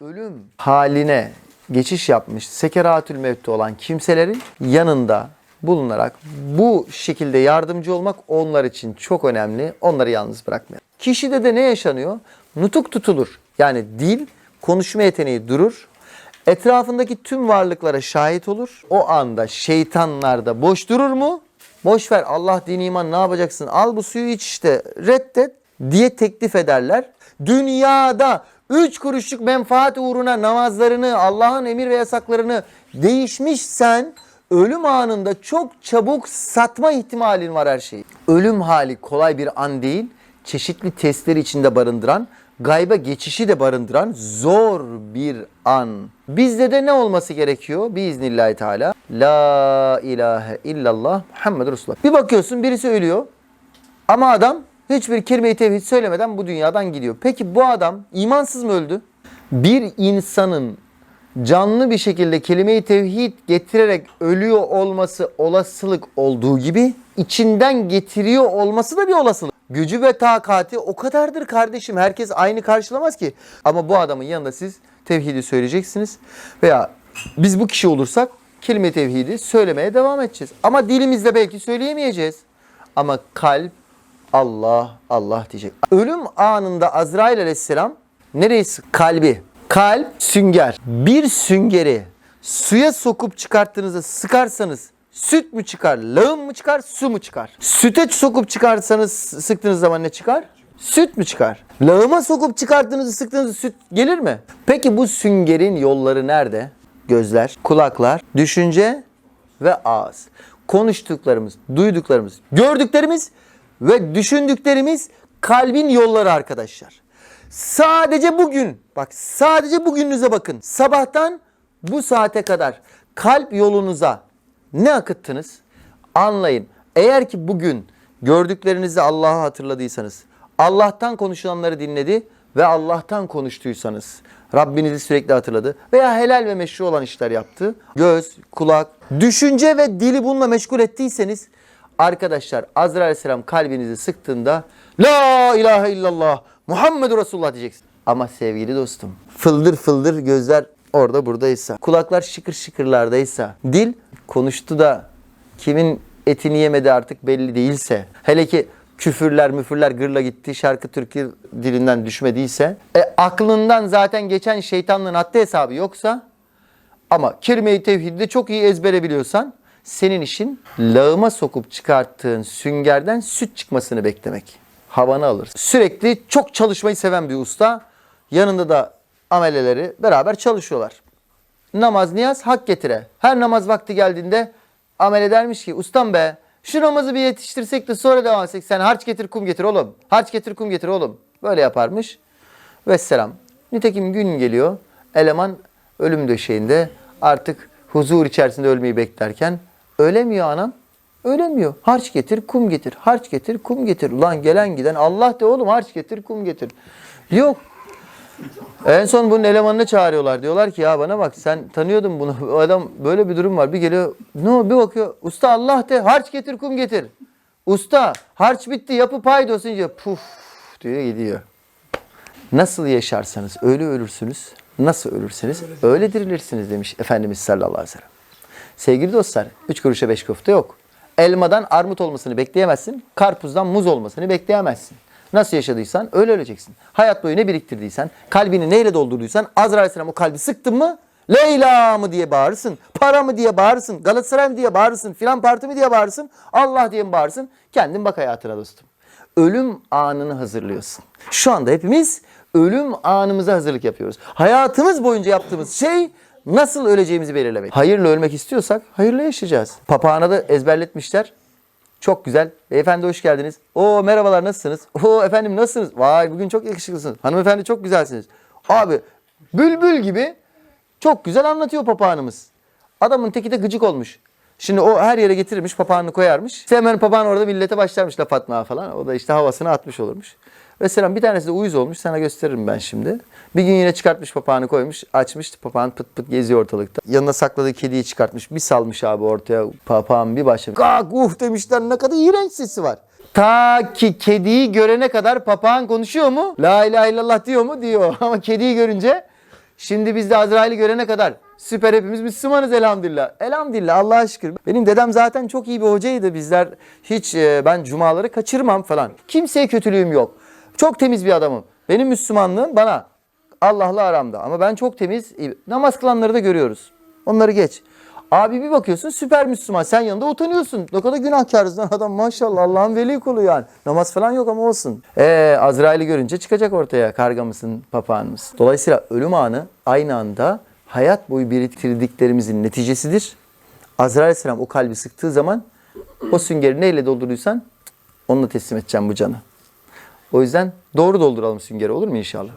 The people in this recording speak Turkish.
ölüm haline geçiş yapmış sekeratül mevtte olan kimselerin yanında bulunarak bu şekilde yardımcı olmak onlar için çok önemli. Onları yalnız bırakmayalım. Kişide de ne yaşanıyor? Nutuk tutulur. Yani dil, konuşma yeteneği durur. Etrafındaki tüm varlıklara şahit olur. O anda şeytanlar da boş durur mu? Boş ver Allah din iman ne yapacaksın? Al bu suyu iç işte reddet diye teklif ederler. Dünyada üç kuruşluk menfaat uğruna namazlarını, Allah'ın emir ve yasaklarını değişmişsen ölüm anında çok çabuk satma ihtimalin var her şeyi. Ölüm hali kolay bir an değil, çeşitli testleri içinde barındıran, gayba geçişi de barındıran zor bir an. Bizde de ne olması gerekiyor? Biiznillahü teala. La ilahe illallah Muhammed Resulullah. Bir bakıyorsun birisi ölüyor. Ama adam hiçbir kelime-i tevhid söylemeden bu dünyadan gidiyor. Peki bu adam imansız mı öldü? Bir insanın canlı bir şekilde kelime-i tevhid getirerek ölüyor olması olasılık olduğu gibi içinden getiriyor olması da bir olasılık. Gücü ve takati o kadardır kardeşim. Herkes aynı karşılamaz ki. Ama bu adamın yanında siz tevhidi söyleyeceksiniz. Veya biz bu kişi olursak kelime-i tevhidi söylemeye devam edeceğiz. Ama dilimizde belki söyleyemeyeceğiz. Ama kalp Allah Allah diyecek. Ölüm anında Azrail aleyhisselam nereyi sık? Kalbi. Kalp sünger. Bir süngeri suya sokup çıkarttığınızda sıkarsanız süt mü çıkar, lağım mı çıkar, su mu çıkar? Süte sokup çıkarsanız sıktığınız zaman ne çıkar? Süt mü çıkar? Lağıma sokup çıkarttığınızda sıktığınızda süt gelir mi? Peki bu süngerin yolları nerede? Gözler, kulaklar, düşünce ve ağız. Konuştuklarımız, duyduklarımız, gördüklerimiz ve düşündüklerimiz kalbin yolları arkadaşlar. Sadece bugün, bak sadece bugününüze bakın. Sabahtan bu saate kadar kalp yolunuza ne akıttınız? Anlayın. Eğer ki bugün gördüklerinizi Allah'ı hatırladıysanız, Allah'tan konuşulanları dinledi ve Allah'tan konuştuysanız, Rabbinizi sürekli hatırladı veya helal ve meşru olan işler yaptı. Göz, kulak, düşünce ve dili bununla meşgul ettiyseniz arkadaşlar Azrail Aleyhisselam kalbinizi sıktığında La ilahe illallah Muhammedur Resulullah diyeceksin. Ama sevgili dostum fıldır fıldır gözler orada buradaysa, kulaklar şıkır şıkırlardaysa, dil konuştu da kimin etini yemedi artık belli değilse, hele ki küfürler müfürler gırla gitti şarkı türkü dilinden düşmediyse, e, aklından zaten geçen şeytanlığın haddi hesabı yoksa ama kelime-i tevhidi de çok iyi ezbere biliyorsan senin işin lağıma sokup çıkarttığın süngerden süt çıkmasını beklemek. Havanı alır. Sürekli çok çalışmayı seven bir usta. Yanında da ameleleri beraber çalışıyorlar. Namaz niyaz hak getire. Her namaz vakti geldiğinde amele dermiş ki ustam be şu namazı bir yetiştirsek de sonra devam etsek. Sen harç getir kum getir oğlum. Harç getir kum getir oğlum. Böyle yaparmış. Vesselam. Nitekim gün geliyor. Eleman ölüm döşeğinde artık huzur içerisinde ölmeyi beklerken ölemiyor anam. Ölemiyor. Harç getir, kum getir. Harç getir, kum getir. Ulan gelen giden Allah de oğlum harç getir, kum getir. Yok. En son bunun elemanını çağırıyorlar. Diyorlar ki ya bana bak sen tanıyordun bunu. O adam böyle bir durum var. Bir geliyor. Ne o bir bakıyor. Usta Allah de harç getir, kum getir. Usta harç bitti yapı paydos deyince puf diyor gidiyor. Nasıl yaşarsanız öyle ölürsünüz. Nasıl ölürseniz öyle dirilirsiniz demiş Efendimiz sallallahu aleyhi ve sellem. Sevgili dostlar, üç kuruşa beş köfte yok. Elmadan armut olmasını bekleyemezsin, karpuzdan muz olmasını bekleyemezsin. Nasıl yaşadıysan öyle öleceksin. Hayat boyu ne biriktirdiysen, kalbini neyle doldurduysan Azrail Aleyhisselam o kalbi sıktın mı Leyla mı diye bağırırsın, para mı diye bağırırsın, Galatasaray mı diye bağırırsın, filan parti mi diye bağırırsın, Allah diye mi bağırırsın? Kendin bak hayatına dostum. Ölüm anını hazırlıyorsun. Şu anda hepimiz ölüm anımıza hazırlık yapıyoruz. Hayatımız boyunca yaptığımız şey nasıl öleceğimizi belirlemek. Hayırlı ölmek istiyorsak hayırlı yaşayacağız. Papağana da ezberletmişler. Çok güzel. Beyefendi hoş geldiniz. Oo merhabalar nasılsınız? Oo efendim nasılsınız? Vay bugün çok yakışıklısınız. Hanımefendi çok güzelsiniz. Abi bülbül gibi çok güzel anlatıyor papağanımız. Adamın teki de gıcık olmuş. Şimdi o her yere getirirmiş papağanını koyarmış. İşte hemen papağan orada millete başlarmış laf atmaya falan. O da işte havasını atmış olurmuş. Mesela bir tanesi de uyuz olmuş. Sana gösteririm ben şimdi. Bir gün yine çıkartmış papağanı koymuş. Açmış papağan pıt pıt geziyor ortalıkta. Yanına sakladığı kediyi çıkartmış. Bir salmış abi ortaya. Papağan bir başlamış. Gak uh demişler ne kadar iğrenç sesi var. Ta ki kediyi görene kadar papağan konuşuyor mu? La ilahe illallah diyor mu? Diyor. Ama kediyi görünce Şimdi biz de Azrail'i görene kadar süper hepimiz Müslümanız elhamdülillah. Elhamdülillah Allah'a şükür. Benim dedem zaten çok iyi bir hocaydı. Bizler hiç e, ben cumaları kaçırmam falan. Kimseye kötülüğüm yok. Çok temiz bir adamım. Benim Müslümanlığım bana Allah'la aramda. Ama ben çok temiz. Namaz kılanları da görüyoruz. Onları geç. Abi bir bakıyorsun süper Müslüman. Sen yanında utanıyorsun. Ne kadar günahkarız lan adam maşallah Allah'ın veli kulu yani. Namaz falan yok ama olsun. Ee, Azrail'i görünce çıkacak ortaya karga mısın papağan mısın? Dolayısıyla ölüm anı aynı anda hayat boyu biriktirdiklerimizin neticesidir. Azrail Aleyhisselam o kalbi sıktığı zaman o süngeri neyle doldurduysan onunla teslim edeceğim bu canı. O yüzden doğru dolduralım süngeri olur mu inşallah?